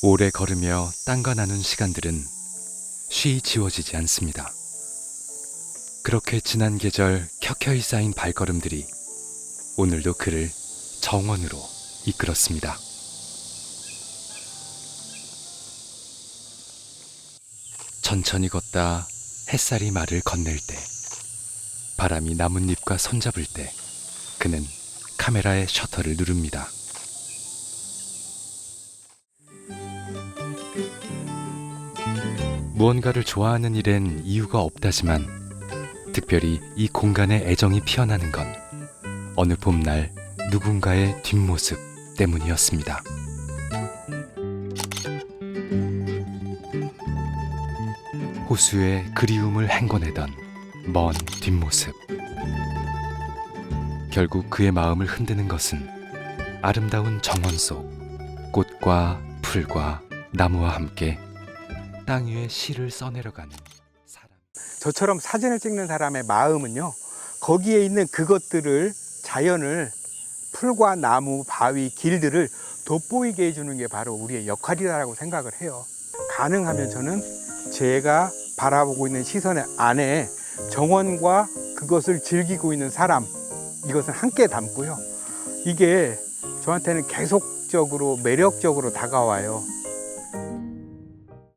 오래 걸으며 딴거 나눈 시간들은 쉬이 지워지지 않습니다. 그렇게 지난 계절 켜켜이 쌓인 발걸음들이 오늘도 그를 정원으로 이끌었습니다. 천천히 걷다 햇살이 말을 건넬 때, 바람이 나뭇잎과 손잡을 때, 그는 카메라의 셔터를 누릅니다. 무언가를 좋아하는 일엔 이유가 없다지만 특별히 이 공간에 애정이 피어나는 건 어느 봄날 누군가의 뒷모습 때문이었습니다. 호수에 그리움을 행궈내던 먼 뒷모습. 결국 그의 마음을 흔드는 것은 아름다운 정원 속 꽃과 풀과 나무와 함께 땅 위에 시를 써내려가는 사람. 저처럼 사진을 찍는 사람의 마음은요, 거기에 있는 그것들을, 자연을, 풀과 나무, 바위, 길들을 돋보이게 해주는 게 바로 우리의 역할이라고 생각을 해요. 가능하면 저는 제가 바라보고 있는 시선 안에 정원과 그것을 즐기고 있는 사람, 이것은 함께 담고요. 이게 저한테는 계속적으로 매력적으로 다가와요.